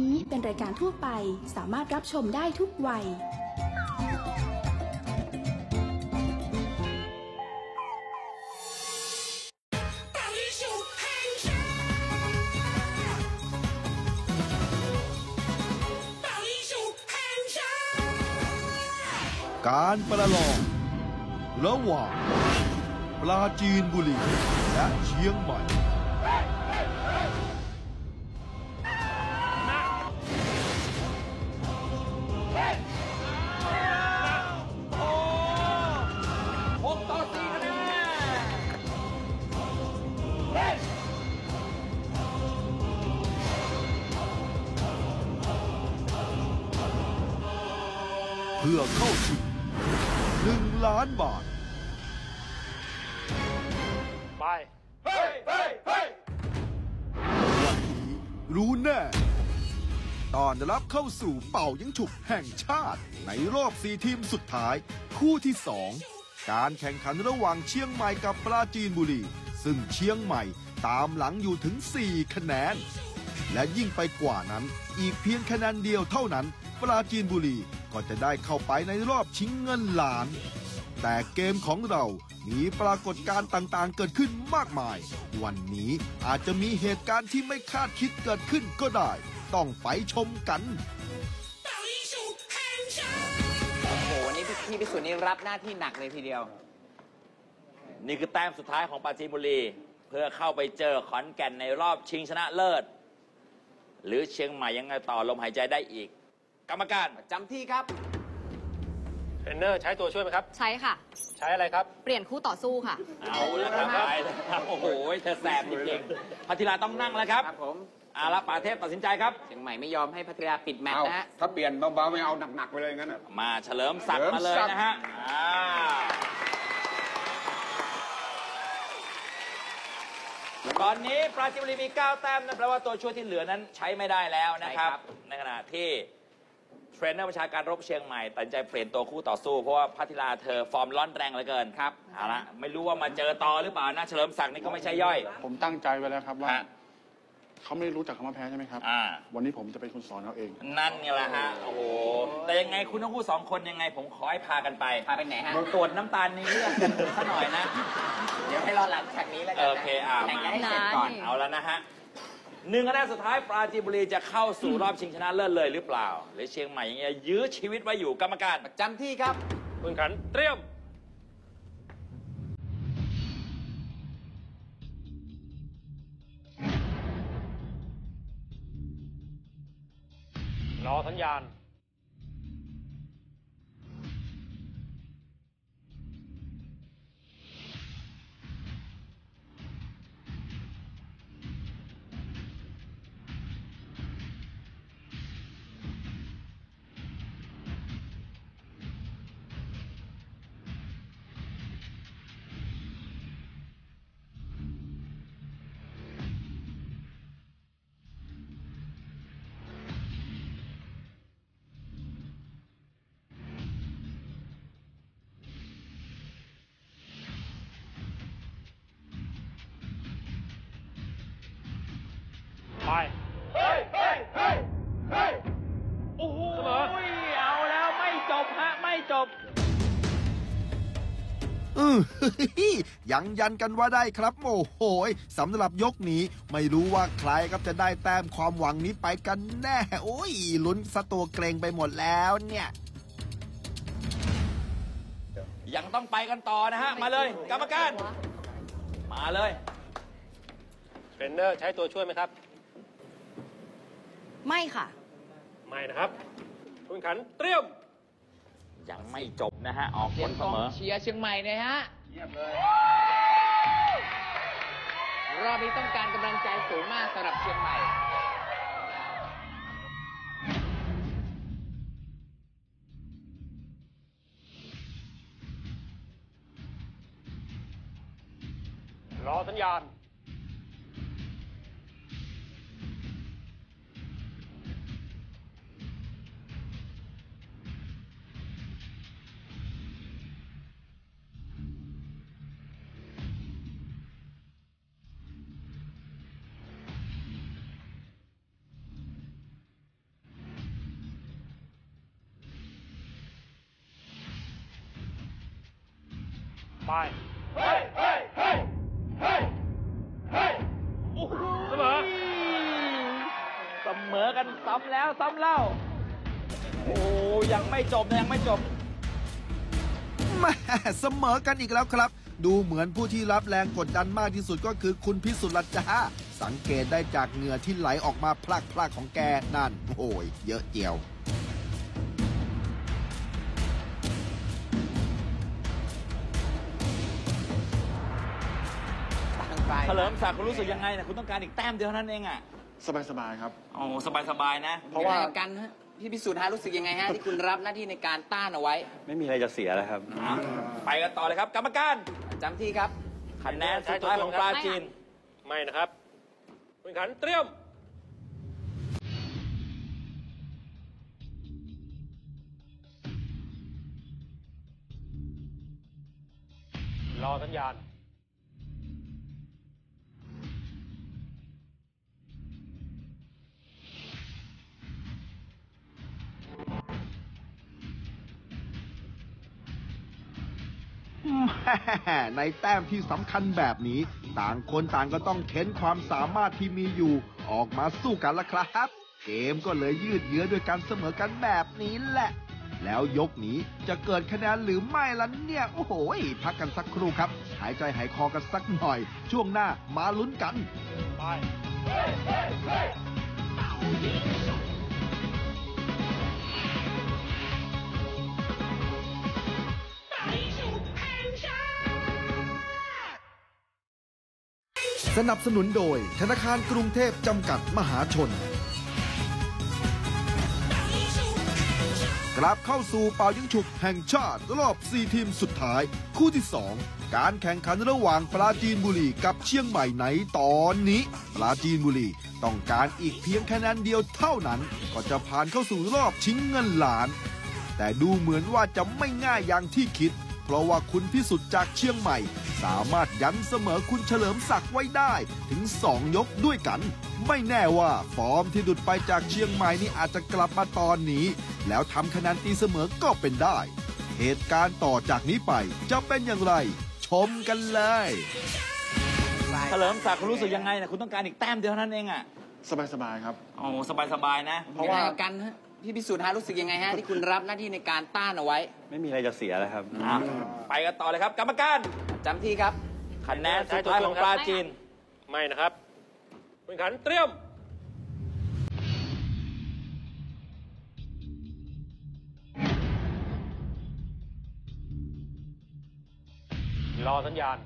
นี้เป็นรายการทั่วไปสามารถรับชมได้ทุกวัย การประลอง ระหว่างปลาจีนบุรีและเชียงใหม่ พื่อเข้าถึงหนึ่งล้านบาท ไปวันนี้รู้แน่ตอนรับเข้าสู่เป่ายิงฉุบแห่งชาติ ในรอบสี่ทีมสุดท้าย คู่ที่สองการแข่งขันระหว่างเชียงใหม่กับปราจีนบุรี ซึ่งเชียงใหม่ตามหลังอยู่ถึง 4 คะแนน และยิ่งไปกว่านั้นอีกเพียงคะแนนเดียวเท่านั้น ปราจีนบุรีก็จะได้เข้าไปในรอบชิงเงินล้าน แต่เกมของเรามีปรากฏการณ์ต่างๆ เกิดขึ้นมากมาย วันนี้อาจจะมีเหตุการณ์ที่ไม่คาดคิดเกิดขึ้นก็ได้ ต้องไปชมกันโอ้โหวันนี้พี่พิสุนี่รับหน้าที่หนักเลยทีเดียว นี่คือแต้มสุดท้ายของปราจีนบุรี เพื่อเข้าไปเจอขอนแก่นในรอบชิงชนะเลิศ หรือเชียงใหม่ยังไงต่อลมหายใจได้อีก กรรมการจำที่ครับ เทรนเนอร์ใช้ตัวช่วยไหมครับ ใช้ค่ะ ใช้อะไรครับ เปลี่ยนคู่ต่อสู้ค่ะ เอาแล้วครับไปแล้วครับโอ้โหเธอแสบจริงๆพัทิลาต้องนั่งแล้วครับครับผมอาละป่าเทพตัดสินใจครับ เชียงใหม่ไม่ยอมให้พัทยาปิดแมตช์เอานะฮะ ถ้าเปลี่ยนเบาๆไม่เอาหนักๆไปเลยงั้นน่ะ มาเฉลิมศักดิ์มาเลยนะฮะอ่าตอนนี้ปราจีนบุรีมี 9 แต้มนั่นแปลว่าตัวช่วยที่เหลือนั้นใช้ไม่ได้แล้วนะครับ ใช่ครับ ในขณะที่ เทรนเนอร์ประชาการรบเชียงใหม่ตัดสินใจเปลี่ยนตัวคู่ต่อสู้ เพราะว่าพัทิลาเธอฟอร์มร้อนแรงเหลือเกินครับเอาละไม่รู้ว่ามาเจอต่อหรือเปล่านะเฉลิมศักดิ์นี่ก็ไม่ใช่ย่อย ผมตั้งใจไว้แล้วครับว่า ฮะ เขาไม่รู้จักคำว่าแพ้ใช่ไหมครับ อ่า วันนี้ผมจะเป็นคนสอนเขาเอง นั่นไงล่ะฮะ โอ้โห แต่ยังไงคุณทั้งคู่สองคนยังไงผมขอให้พากันไปพาไปไหนฮะ ตรวจน้ำตาลในเลือดกันสักหน่อยนะ เดี๋ยวให้รอหลังฉากนี้แล้วกันนะโอเคอะแข่งกันให้เสร็จก่อนได้เอาแล้วนะฮะ หนึ่งคะแนนสุดท้ายปราจีนบุรีจะเข้าสู่รอบชิงชนะเลิศเลยหรือเปล่า หรือเชียงใหม่ยังจะยื้อชีวิตไว้อยู่กรรมการจำที่ครับ คุณขันเตรียม รอสัญญาณ ไปเฮ้ยเฮ้ยเฮ้ยเฮ้ยโอ้โหเสมอ เอาแล้วไม่จบฮะไม่จบ อือ ยังยันกันว่าได้ครับโอ้โหยสำหรับยกนี้ไม่รู้ว่าใครครับจะได้แต้มความหวังนี้ไปกันแน่ โอ้ยลุ้นสะตัวเกรงไปหมดแล้วเนี่ย ยังต้องไปกันต่อนะฮะ มาเลย กรรมการ มาเลย เทรนเนอร์ใช้ตัวช่วยไหมครับ ไม่ค่ะ ไม่นะครับ คุณขันเตรียม ยังไม่จบนะฮะ ออกเตรีผยมลกเสองมอ เชียร์เชียงใหม่เลยฮะรอบนี้ต้องการกำลังใจสูงมากสำหรับเชียงใหม่ รอสัญญาณ ไปเฮ้ยเฮ้ยเฮ้ยเฮ้ยเฮ้ยโอ้โหเสมอเสมอกันซ้ำแล้วซ้ำเล่า โอ้ยังไม่จบนะยังไม่จบแหม่เสมอกันอีกแล้วครับ ดูเหมือนผู้ที่รับแรงกดดันมากที่สุดก็คือคุณพิสุทธิ์ละจ้าสังเกตได้จากเหงื่อที่ไหลออกมาพลากๆของแกนั่น โอ้ยเยอะเจียว ลิมศักดิ์คุณรู้สึกยังไงนะคุณต้องการอีกแต้มเดียวเท่านั้นเองอะสบายๆครับ โอ้สบายสบายๆนะ เพราะว่ายังไงกันฮะพี่พิสูจน์ฮะรู้สึกยังไงฮะที่คุณรับหน้าที่ในการต้านเอาไว้ไม่มีอะไรจะเสียแล้วครับอะไปกันต่อเลยครับ กรรมการจำที่ครับคะแนนสุดท้ายของปราจีน ไม่นะครับคุณขันเตรียม รอสัญญาณ ในแต้มที่สำคัญแบบนี้ ต่างคนต่างก็ต้องเค้นความสามารถที่มีอยู่ ออกมาสู้กันละครับ เกมก็เลยยืดเยื้อด้วยการเสมอกันแบบนี้แหละ แล้วยกนี้จะเกิดคะแนนหรือไม่ล่ะเนี่ย โอ้โหพักกันสักครู่ครับ หายใจหายคอกันสักหน่อย ช่วงหน้ามาลุ้นกันไป สนับสนุนโดยธนาคารกรุงเทพจำกัดมหาชน กลับเข้าสู่เป่ายิงฉุบแห่งชาติรอบ 4 ทีมสุดท้าย คู่ที่ 2 การแข่งขันระหว่างปราจีนบุรีกับเชียงใหม่ในตอนนี้ ปราจีนบุรีต้องการอีกเพียงคะแนนเดียวเท่านั้น ก็จะผ่านเข้าสู่รอบชิงเงินล้าน แต่ดูเหมือนว่าจะไม่ง่ายอย่างที่คิด เพราะว่าคุณพิสุทธิ์จากเชียงใหม่ สามารถยันเสมอคุณเฉลิมศักดิ์ไว้ได้ ถึง 2 ยกด้วยกัน ไม่แน่ว่าฟอร์มที่ดุดไปจากเชียงใหม่นี่อาจจะกลับมาตอนนี้ แล้วทำคะแนนตีเสมอก็เป็นได้ เหตุการณ์ต่อจากนี้ไปจะเป็นอย่างไร ชมกันเลยเฉลิมศักดิ์คุณรู้สึกยังไงนะคุณต้องการอีกแต้มเดียวเท่านั้นเองอะสบายๆครับ โอ้สบายสบายๆนะเพราะว่ายังไงกันฮะ พี่พิสูจน์ฮะรู้สึกยังไงฮะที่คุณรับหน้าที่ในการต้านเอาไว้ ไม่มีอะไรจะเสียแล้วครับอะไปกันต่อเลยครับ กรรมการจำที่ครับคะแนนสุดท้ายของปราจีน ไม่นะครับคุณขันเตรียม รอสัญญาณ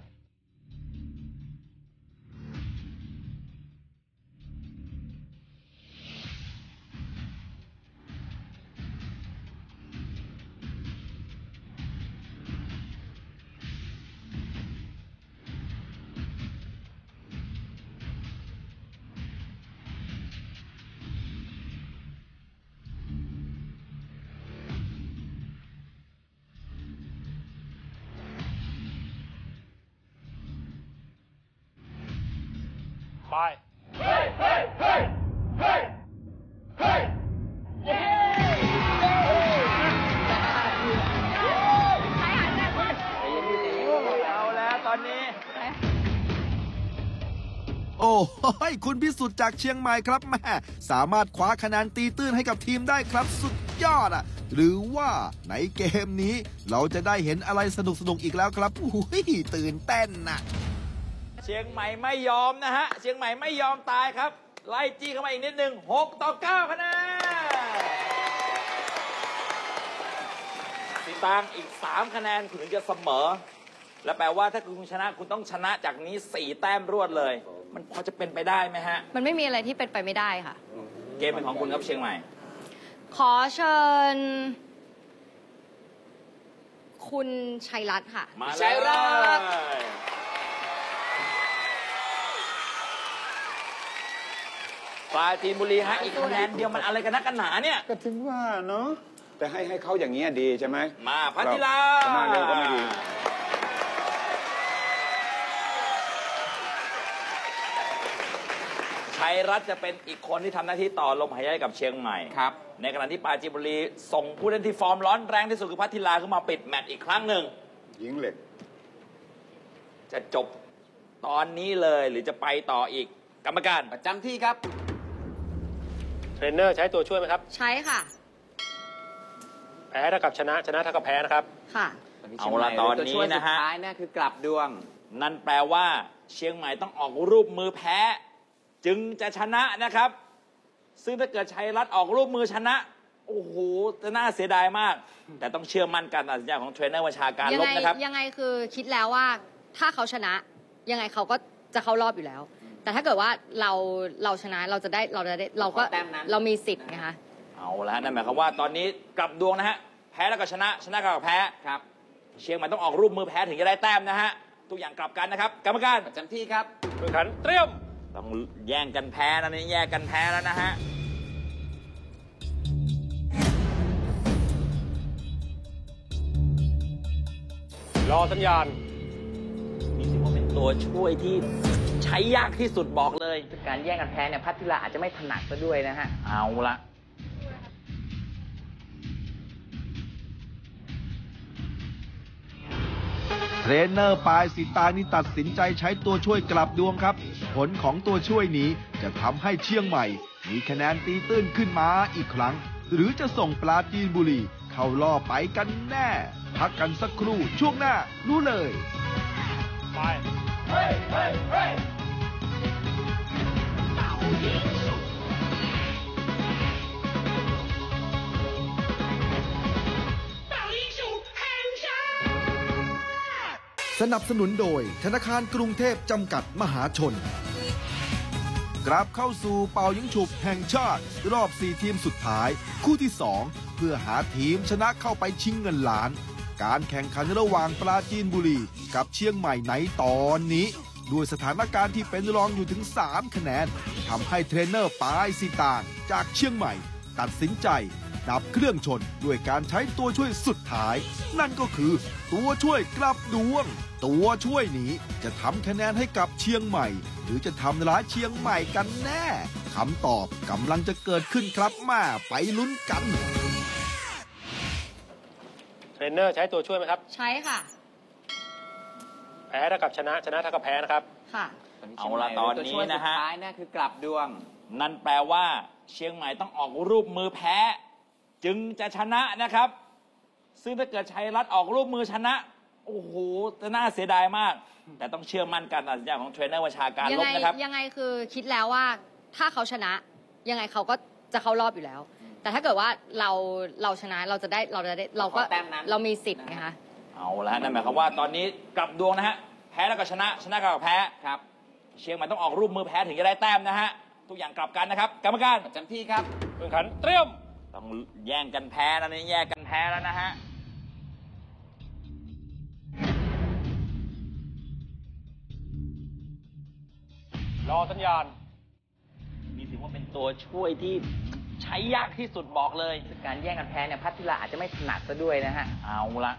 ไปเอาแล้วตอนนี้ โอ้โหคุณพิสุทธิ์จากเชียงใหม่ครับแม่สามารถคว้าคะแนนตีตื้นให้กับทีมได้ครับสุดยอดอะ หรือว่าในเกมนี้เราจะได้เห็นอะไรสนุกๆอีกแล้วครับอุ้ยตื่นเต้นน่ะ เชียงใหม่ไม่ยอมนะฮะ เชียงใหม่ไม่ยอมตายครับ ไล่จี้เข้ามาอีกนิดหนึ่ง6ต่อ9คะแนนสีตางอีก 3 คะแนนคุณถึงจะเสมอ และแปลว่าถ้าคุณชนะคุณต้องชนะจากนี้ 4 แต้มรวดเลย มันพอจะเป็นไปได้ไหมฮะ มันไม่มีอะไรที่เป็นไปไม่ได้ค่ะ เกมเป็นของคุณครับเชียงใหม่ ขอเชิญ คุณชัยรัตน์ค่ะ มาชัยรัตน์ ปราจีนบุรีฮะอีกคะแนนเดียวมันอะไรกันนักกันหนาเนี่ย ก็ถึงว่าเนาะแต่ให้ให้เขาอย่างนี้ยดีใช่ไหมมาพัทิลาชนะเร็วก็ไม่ดีชัยรัฐจะเป็นอีกคนที่ทำหน้าที่ต่อลมหายใจให้กับเชียงใหม่ครับ ในขณะที่ปราจีนบุรีส่งผู้เล่นที่ฟอร์มร้อนแรงที่สุดคือพัทิลาขึ้นมาปิดแมตช์อีกครั้งหนึ่งหญิงเหล็ก จะจบตอนนี้เลยหรือจะไปต่ออีกกรรมการประจำที่ครับ เทรนเนอร์ใช้ตัวช่วยไหมครับ ใช้ค่ะ แพ้เท่ากับชนะ ชนะเท่ากับแพ้นะครับ ค่ะ เอาละตอนนี้นะฮะ ตัวช่วยสุดท้ายนะคือกลับดวง นั่นแปลว่า เชียงใหม่ต้องออกรูปมือแพ้ จึงจะชนะนะครับ ซึ่งถ้าเกิดชัยรัฐออกรูปมือชนะ โอ้โหจะน่าเสียดายมาก แต่ต้องเชื่อมั่นการตัดสินใจของเทรนเนอร์วัชาการยัลบไงนะครับ ยังไงคือคิดแล้วว่า ถ้าเขาชนะ ยังไงเขาก็จะเข้ารอบอยู่แล้ว แต่ถ้าเกิดว่าเราเราชนะเราจะได้เราจะได้เราก็ขอแต้มนั้น เรามีสิทธิ์ไงคะ เอาละฮะนั่นหมายความว่าตอนนี้กลับดวงนะฮะ แพ้แล้วก็ชนะ ชนะกับแพ้ ครับ เชียงใหม่ต้องออกรูปมือแพ้ถึงจะได้แต้มนะฮะ ทุกอย่างกลับกันนะครับ กรรมการประจำที่ครับมือขันเตรียม ต้องแย่งกันแพ้นะนี่แย่งกันแพ้แล้วนะฮะ รอสัญญาณนี่ถือว่าเป็นตัวช่วยที่ใใช้ยากที่สุดบอกเลย การแย่งกันแพ้เนี่ยพัทธิลาอาจจะไม่ถนัดซะด้วยนะฮะ เอาละเทรนเนอร์ปายสิตานี่ตัดสินใจใช้ตัวช่วยกลับดวงครับ ผลของตัวช่วยนี้จะทำให้เชียงใหม่ มีคะแนนตีตื้นขึ้นมาอีกครั้ง หรือจะส่งปลาจีนบุรี เข้าล่อไปกันแน่ พักกันสักครู่ช่วงหน้ารู้เลย ไป Hey, hey, hey! สนับสนุนโดยธนาคารกรุงเทพจำกัดมหาชนกลับเข้าสู่เป่ายิงฉุบแห่งชาติ รอบ 4 ทีมสุดท้าย คู่ที่ 2 เพื่อหาทีมชนะเข้าไปชิงเงินล้าน การแข่งขันระหว่างปราจีนบุรี กับเชียงใหม่ในตอนนี้ ด้วยสถานการณ์ที่เป็นรองอยู่ถึง 3 คะแนนทำให้เทรนเนอร์ปายสีตางจากเชียงใหม่ ตัดสินใจ ดับเครื่องชนด้วยการใช้ตัวช่วยสุดท้าย นั่นก็คือตัวช่วยกลับดวง ตัวช่วยนี้จะทำคะแนนให้กับเชียงใหม่ หรือจะทำร้ายเชียงใหม่กันแน่คำตอบกำลังจะเกิดขึ้นครับมาไปลุ้นกัน เทรนเนอร์ใช้ตัวช่วยไหมครับ ใช้ค่ะ แพ้เท่ากับชนะ ชนะเท่ากับแพ้นะครับ ค่ะเอาละตอนนี้นะฮะ ตัวช่วยสุดท้ายนะคือกลับดวง นั่นแปลว่า เชียงใหม่ต้องออกรูปมือแพ้ จึงจะชนะนะครับ ซึ่งถ้าเกิดชัยรัฐออกรูปมือชนะ โอ้โหจะน่าเสียดายมาก แต่ต้องเชื่อมั่นการตัดสินใจของเทรนเนอร์วัชาการยัลบไงนะครับ ยังไงคือคิดแล้วว่าถ้าเขาชนะ ยังไงเขาก็จะเข้ารอบอยู่แล้ว แต่ถ้าเกิดว่าเราเราชนะเราจะได้เราจะได้เราก็ขอแต้มนั้น เรามีสิทธิ์ไงคะ เอาละฮะนั่นหมายความว่าตอนนี้กลับดวงนะฮะ แพ้แล้วก็ชนะ ชนะกับแพ้ครับ เชียงใหม่ต้องออกรูปมือแพ้ถึงจะได้แต้มนะฮะ ทุกอย่างกลับกันนะครับ กรรมการประจำที่ครับมือขันเตรียม ต้องแย่งกันแพ้นะนี่แย่งกันแพ้แล้วนะฮะรอสัญญาณนี่ถือว่าเป็นตัวช่วยที่ใช้ยากที่สุดบอกเลย การแย่งกันแพ้เนี่ยพัทธิลาอาจจะไม่ถนัดซะด้วยนะฮะ เอาละ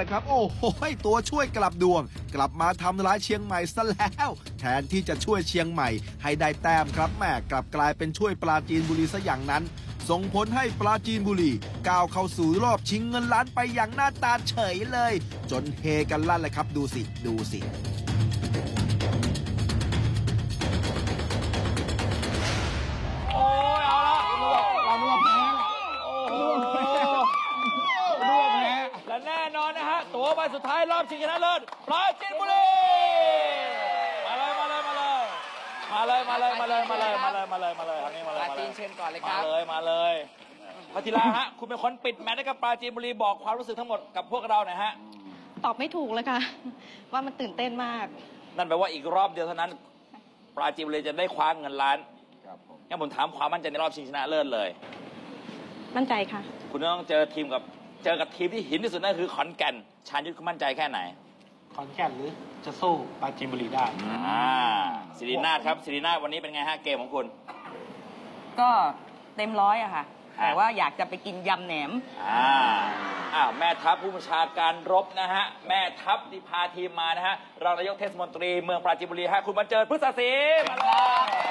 ล่ะครับ โอ้โหตัวช่วยกลับดวง กลับมาทำร้ายเชียงใหม่ซะแล้ว แทนที่จะช่วยเชียงใหม่ ให้ได้แต้มครับแม่กลับกลายเป็นช่วยปลาจีนบุรีซะอย่างนั้น ส่งผลให้ปลาจีนบุรีก้าวเข้าสู่รอบชิงเงินล้านไปอย่างหน้าตาเฉยเลย จนเฮกันลั่นเลยครับ ดูสิ ดูสิ สุดท้ายรอบชิงชนะเลิศปราจีนบุรีมาเลยมาเลยมาเลย มาเลยมาเลยมาเลยมาเลยมาเลยมาเลยมาเลยมาเลยลาาจีนเชิญก่อนเลยคมารับ เลยมาเลยพัทิลาฮะคุณเป็นคนปิดแมตช์ให้กับปราจีนบุรีบอกความรู้สึกทั้งหมดกับพวกเราหน่อยฮะตอบไม่ถูกเลยค่ะ ว่ามันตื่นเต้นมาก นั่นแปลว่าอีกรอบเดียวเท่านั้น ปราจีนบุรีจะได้คว้าเงินล้านงั้นผมถามความมั่นใจในรอบชิงชนะเลิศเลย มั่นใจค่ะ คุณต้องเจอทีมกับ เจอกับทีมที่หินที่สุดนั่นคือขอนแก่น ชาญยุทธคุณมั่นใจแค่ไหนขอนแก่นหรือจะสู้ปราจีนบุรีได้อ่าสิรินาถครับสิรินาถวันนี้เป็นไงฮะเกมของคุณ ก็เต็มร้อยอะค่ะ แต่ว่าอยากจะไปกินยำแหนม อ่าอ้าวแม่ทัพผู้บัญชาการรบนะฮะ แม่ทัพที่พาทีมมานะฮะรองนายกเทศมนตรีเมืองปราจีนบุรีฮะคุณบรรเจิดพฤกษศรีมาเลย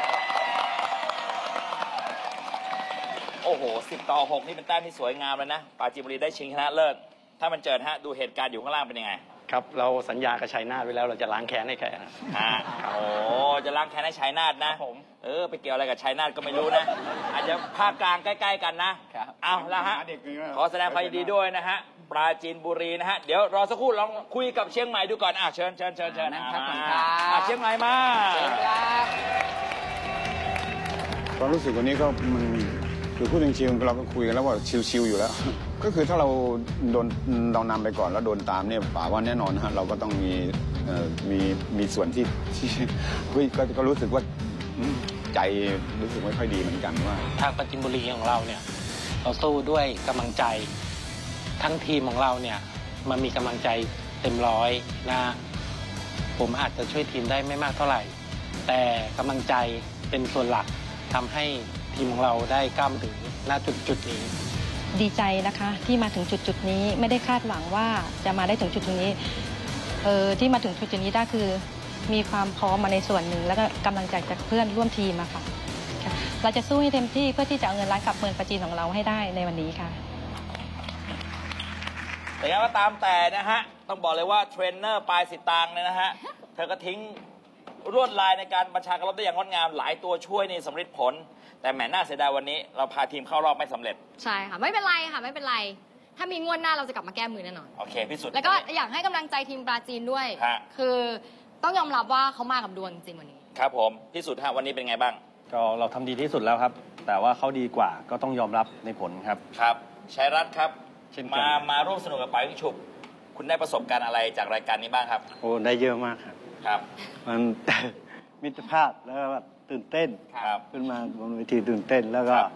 โอ้โหสิบต่อหกนี่เป็นแต้มที่สวยงามเลยนะปราจีนบุรีได้ชิงชนะเลิศ ถ้ามันเจิดฮะดูเหตุการณ์อยู่ข้างล่างเป็นยังไง ครับ เราสัญญากับชัยนาทไว้แล้วเราจะล้างแค้นให้แกนะฮะโอ้จะล้างแค้นให้ชัยนาทนะผมเออ ไปเกี่ยวอะไรกับชัยนาทก็ไม่รู้นะ อาจจะภาคกลางใกล้ ๆ กันนะ เอาละฮะเด็กนี่ว่าขอแสดงความยินดีด้วยนะฮะ ปราจีนบุรีนะฮะ เดี๋ยวรอสักครู่ลองคุยกับเชียงใหม่ดูก่อน อะเชิญเชิญเชิญเชิญนั่งพักก่อนอ่าครับอะเชียงใหม่มาเชิญครับความรู้สึกวันนี้ก็มัน คือพูดจริงๆเราก็คุยกันแล้วว่าชิวๆอยู่แล้ว ก็คือถ้าเราโดนเรานำไปก่อนแล้วโดนตามเนี่ยป่าว่าแน่นอนนะฮะเราก็ต้องมีมีมีส่วนที่ที่เฮ้ยก็ก็รู้สึกว่าใจรู้สึกไม่ค่อยดีเหมือนกันว่า ทางปราจิบุรีของเราเนี่ยเราสู้ด้วยกำลังใจ ทั้งทีมของเราเนี่ยมันมีกำลังใจเต็มร้อยนะผมอาจจะช่วยทีมได้ไม่มากเท่าไหร่ แต่กำลังใจเป็นส่วนหลักทำให้ ทีมของเราได้ก้าวมาถึงหน้าจุดจุดๆนี้ ดีใจนะคะที่มาถึงจุดจุดๆนี้ไม่ได้คาดหวังว่าจะมาได้ถึงจุดจุดๆนี้เออที่มาถึงจุดจุดๆนี้ได้คือ มีความพร้อมมาในส่วนหนึ่ง แล้วก็กำลังใจจากเพื่อนร่วมทีมอะค่ะค่ะ เราจะสู้ให้เต็มที่เพื่อที่จะเอาเงินล้านกลับเมืองประจีนของเราให้ได้ในวันนี้ค่ะ แต่ยังไงก็ตามแต่นะฮะ ต้องบอกเลยว่าเทรนเนอร์ปลายสิตางเนี่ยนะฮะ เธอก็ทิ้ง รวดลายในการบัญชาการรบได้อย่างงดงามหลายตัวช่วยในสำเร็จผล แต่แหมน่าเสียดายวันนี้ เราพาทีมเข้ารอบไม่สำเร็จ ใช่ค่ะไม่เป็นไรค่ะไม่เป็นไร ถ้ามีงวดหน้าเราจะกลับมาแก้มือแน่นอน โอเคพิสูจน์แล้วก็อยากให้กำลังใจทีมปราจีนด้วย ฮะ คือต้องยอมรับว่าเขามากับดวงจริงวันนี้ ครับผมพิสูจน์ฮะวันนี้เป็นไงบ้างก็เราทำดีที่สุดแล้วครับ แต่ว่าเขาดีกว่าก็ต้องยอมรับในผลครับ ครับชัยรัตน์ครับเช่นกัน มามาร่วมสนุกกับปายวิชุบคุณได้ประสบการณ์อะไรจากรายการนี้บ้างครับ โอ้ได้เยอะมากครับ ครับ มัน มิตรภาพแล้วก็แบบตื่นเต้น ครับ ขึ้นมาบนเวทีตื่นเต้นแล้วก็ครับ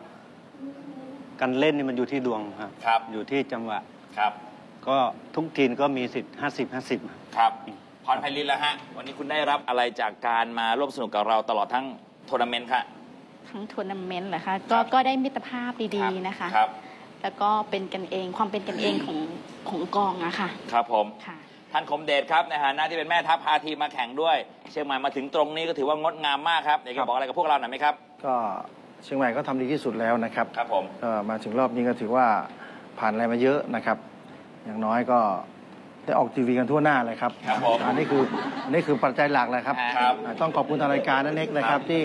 การเล่นนี่มันอยู่ที่ดวงครับ ครับ อยู่ที่จังหวะ ครับก็ทุกทีมก็มีสิทธิ์ห้าสิบห้าสิบ ครับพรไพลินแล้วฮะ วันนี้คุณได้รับอะไรจากการมาร่วมสนุกกับเราตลอดทั้งทัวร์นาเมนต์ค่ะ ทั้งทัวร์นาเมนต์เหรอคะก็ก็ได้มิตรภาพดีๆนะคะ ครับ แล้วก็เป็นกันเองความเป็นกันเองของของกองอะค่ะ ครับผม ค่ะ ท่านคมเดชครับในฐานะที่เป็นแม่ทัพพาทีมมาแข่งด้วย เชียงใหม่มาถึงตรงนี้ก็ถือว่างดงามมากครับอยากจะบอกอะไรกับพวกเราหน่อยไหมครับ ก็เชียงใหม่ก็ทำดีที่สุดแล้วนะครับครับผม ก็มาถึงรอบนี้ก็ถือว่าผ่านอะไรมาเยอะนะครับ อย่างน้อยก็ได้ออกทีวีกันทั่วหน้าเลยครับ ครับผมอันนี้คืออันนี้คือปัจจัยหลักเลยครับครับอ่าต้องขอบคุณทางรายการนั่นเองนะครับที่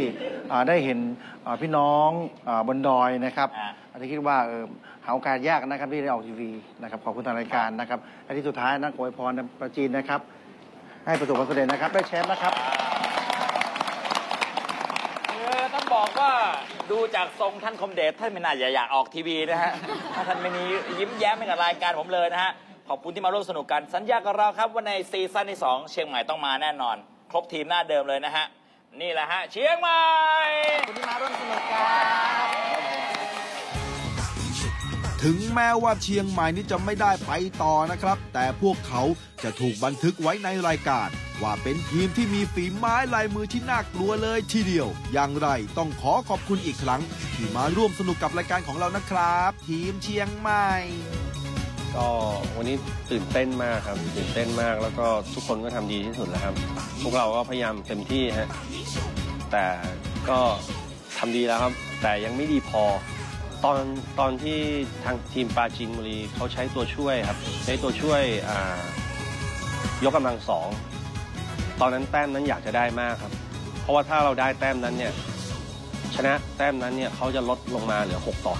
อ่าได้เห็นอ่าพี่น้องอาบนดอยนะครับอ่าอันนี้คิดว่าเออ หาโอกาสยากนะครับที่ได้ออกทีวีนะครับขอบคุณทางรายการนะครับและที่สุดท้ายนักอวยพรประจีนนะครับ ให้ประสบความสำเร็จนะครับได้แชมป์นะครับ คือต้องบอกว่าดูจากทรงท่านคมเดชท่านไม่น่าจะอยากออกทีวีนะฮะถ้าท่านไม่มียิ้มแย้มให้กับรายการผมเลยนะฮะขอบคุณที่มาร่วมสนุกกันสัญญากับเราครับว่าในซีซั่นที่2เชียงใหม่ต้องมาแน่นอน ครบทีมหน้าเดิมเลยนะฮะนี่แหละฮะเชียงใหม่คุณที่มาร่วมสนุกกัน ถึงแม้ว่าเชียงใหม่นี้จะไม่ได้ไปต่อนะครับ แต่พวกเขาจะถูกบันทึกไว้ในรายการ ว่าเป็นทีมที่มีฝีไม้ลายมือที่น่ากลัวเลยทีเดียว อย่างไรต้องขอขอบคุณอีกครั้ง ที่มาร่วมสนุกกับรายการของเรานะครับ ทีมเชียงใหม่ ก็วันนี้ตื่นเต้นมากครับ ตื่นเต้นมากแล้วก็ทุกคนก็ทำดีที่สุดแล้วครับ พวกเราก็พยายามเต็มที่ฮะแต่ก็ทำดีแล้วครับ แต่ยังไม่ดีพอ ตอนตอนที่ทางทีมปราจีนบุรีเขาใช้ตัวช่วยครับ ใช้ตัวช่วยยกกำลังสองตอนนั้นแต้มนั้นอยากจะได้มากครับ เพราะว่าถ้าเราได้แต้มนั้นเนี่ยชนะแต้มนั้นเนี่ยเขาจะลดลงมาเหลือ 6 ต่อ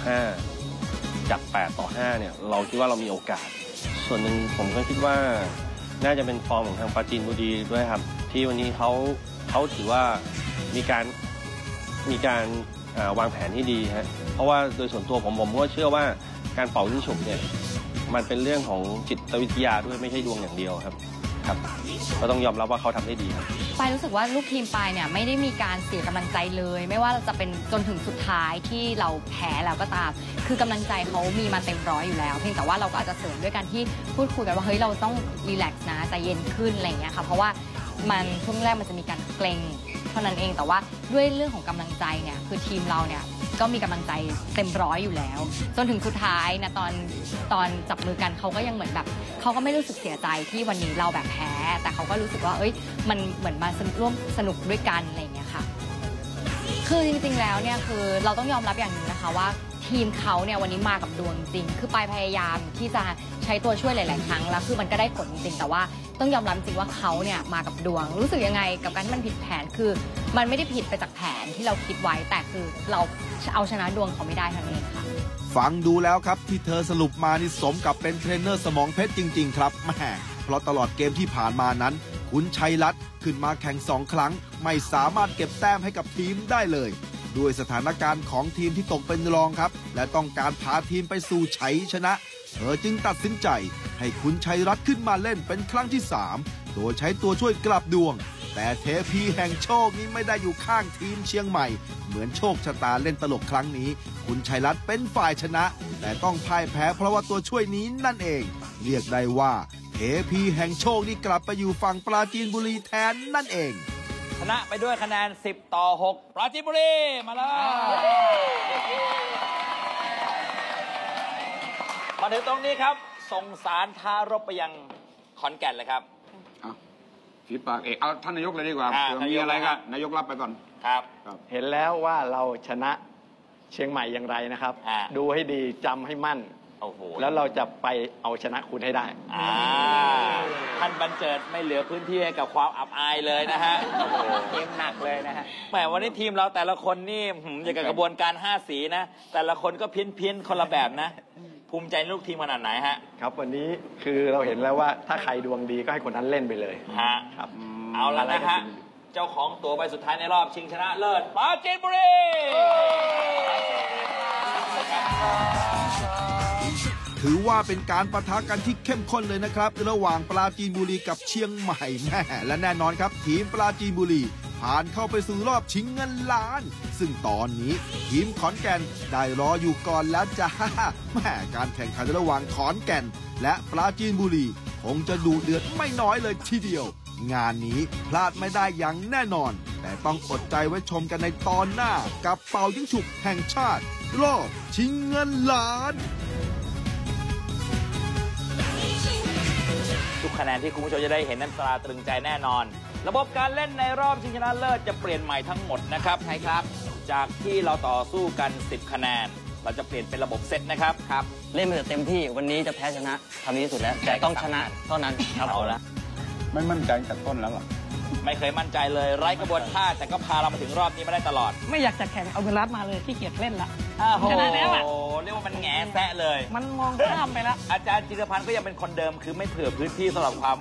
5 จาก 8 ต่อ 5 เนี่ย เราคิดว่าเรามีโอกาส ส่วนหนึ่งผมก็คิดว่าน่าจะเป็นฟอร์มของทางปราจีนบุรีด้วยครับ ที่วันนี้เขาเขาถือว่ามีการมีการาวางแผนที่ดีฮะ เพราะว่าโดยส่วนตัวผมผมก็เชื่อว่าการเป่ายิงฉุบเนี่ยมันเป็นเรื่องของจิตวิทยาด้วยไม่ใช่ดวงอย่างเดียวครับครับก็ต้องยอมรับว่าเขาทำได้ดีครับปายรู้สึกว่าลูกทีมปายเนี่ยไม่ได้มีการเสียกำลังใจเลย ไม่ว่าจะเป็นจนถึงสุดท้ายที่เราแพ้แล้วก็ตาม คือกำลังใจเขามีมาเต็มร้อยอยู่แล้ว เพียงแต่ว่าเราก็อาจจะเสริมด้วยการที่พูดคุยกันว่าเฮ้ยเราต้องรีแลกซ์นะใจเย็นขึ้นอะไรอย่างเงี้ยค่ะเพราะว่ามันช่วงแรกมันจะมีการเกรง ท่านั้นเองแต่ว่าด้วยเรื่องของกำลังใจเนี่ยคือทีมเราเนี่ยก็มีกำลังใจเต็มร้อยอยู่แล้ว จนถึงสุดท้ายนะตอนตอนจับมือกันเขาก็ยังเหมือนแบบเขาก็ไม่รู้สึกเสียใจที่วันนี้เราแบบแพ้ แต่เขาก็รู้สึกว่าเอ้ยมันเหมือนมาสนร่วมสนุกด้วยกันอะไรอย่างเงี้ยค่ะ คือจริงๆแล้วเนี่ยคือเราต้องยอมรับอย่างหนึ่งนะคะว่า ทีมเขาเนี่ยวันนี้มากับดวงจริง คือปายพยายามที่จะใช้ตัวช่วยหลาย ๆ ครั้งแล้วคือมันก็ได้ผลจริงแต่ว่าต้องยอมรับจริงว่าเขาเนี่ยมากับดวง รู้สึกยังไงกับการที่มันผิดแผนคือ มันไม่ได้ผิดไปจากแผนที่เราคิดไว้แต่คือเราเอาชนะดวงเขาไม่ได้เท่านั้นเองค่ะฟังดูแล้วครับที่เธอสรุปมานี่สมกับเป็นเทรนเนอร์สมองเพชรจริง ๆ ครับแหม่เพราะตลอดเกมที่ผ่านมานั้น คุณชัยรัตน์ขึ้นมาแข่งสองครั้ง ไม่สามารถเก็บแต้มให้กับทีมได้เลย ด้วยสถานการณ์ของทีมที่ตกเป็นรองครับ และต้องการพาทีมไปสู่ชัยชนะ เธอจึงตัดสินใจ ให้คุณชัยรัตน์ขึ้นมาเล่นเป็นครั้งที่ 3 โดยใช้ตัวช่วยกลับดวง แต่เทพีแห่งโชคนี้ไม่ได้อยู่ข้างทีมเชียงใหม่ เหมือนโชคชะตาเล่นตลกครั้งนี้ คุณชัยรัตน์เป็นฝ่ายชนะ แต่ต้องพ่ายแพ้เพราะว่าตัวช่วยนี้นั่นเอง เรียกได้ว่าเทพีแห่งโชคนี่กลับไปอยู่ฝั่งปราจีนบุรีแทนนั่นเอง ชนะไปด้วยคะแนน 10 ต่อ 6 ปราจีนบุรี มาแล้วมาถึงตรงนี้ครับส่งสารทารบไปยังขอนแก่นเลยครับฝีปากเอกเอาท่านนายกเลยดีกว่าอ่าเผื่อมีอะไรนายกก็ครับ นายกรับไปก่อนครับ เห็นแล้วว่าเราชนะเชียงใหม่อย่างไรนะครับดูให้ดีจำให้มั่น โอ้โหแล้วเราจะไปเอาชนะคุณให้ได้ อ่าท่านบรรเจิดไม่เหลือพื้นที่ให้กับความอับอายเลยนะฮะโอ้โหเกมหนักเลยนะฮะแหมวันนี้ทีมเราแต่ละคนนี่หืมอย่างกับกระบวนการ5สีนะ แต่ละคนก็เพี้ยนเพี้ยนๆคนละแบบนะ ภูมิใจในลูกทีมขนาดไหนฮะครับวันนี้คือเราเห็นแล้วว่าถ้าใครดวงดีก็ให้คนนั้นเล่นไปเลย ฮะครับเอาละนะฮะเจ้าของตัวใบสุดท้ายในรอบชิงชนะเลิศปราจีนบุรี ถือว่าเป็นการประทะกันที่เข้มข้นเลยนะครับ ระหว่างปราจีนบุรีกับเชียงใหม่แม่และแน่นอนครับ ทีมปราจีนบุรี ผ่านเข้าไปสู่รอบชิงเงินล้าน ซึ่งตอนนี้ทีมขอนแก่นได้รออยู่ก่อนแล้วจ้าแม่การแข่งขันระหว่างขอนแก่น และปราจีนบุรี คงจะดูเดือดไม่น้อยเลยทีเดียว งานนี้พลาดไม่ได้อย่างแน่นอน แต่ต้องอดใจไว้ชมกันในตอนหน้า กับเป่ายิงฉุบแห่งชาติ รอบชิงเงินล้าน คะแนนที่คุณผู้ชมจะได้เห็นนั้นตราตรึงใจแน่นอน ระบบการเล่นในรอบชิงชนะเลิศจะเปลี่ยนใหม่ทั้งหมดนะครับใช่ครับ จากที่เราต่อสู้กัน 10 คะแนน เราจะเปลี่ยนเป็นระบบเซตนะครับครับเล่นมาเต็มที่วันนี้จะแพ้ชนะทำดีที่สุดแล้ว แต่ต้องชนะเท่านั้นครับเอาละไม่มั่นใจแต่ต้นแล้วหรอ ไม่เคยมั่นใจเลย ไร้กระบวนท่าแต่ก็พาเรามาถึงรอบนี้มาได้ตลอดไม่อยากจะแข่งเอาเงินล้านมาเลยขี้เกียจเล่นละอ้าวโหชนะแล้วอะเรียกว่ามันแง่แซะเลย มันมองข้ามไปแล้วอาจารย์จิรพันธ์ก็ยังเป็นคนเดิมคือไม่เผื่อพื้นที่สำหรับความ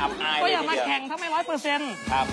อับอายก็เลอย่ามาทีเดีวแข่งถ้าไม่ร้อยเปอร์เซ็นต์ครับ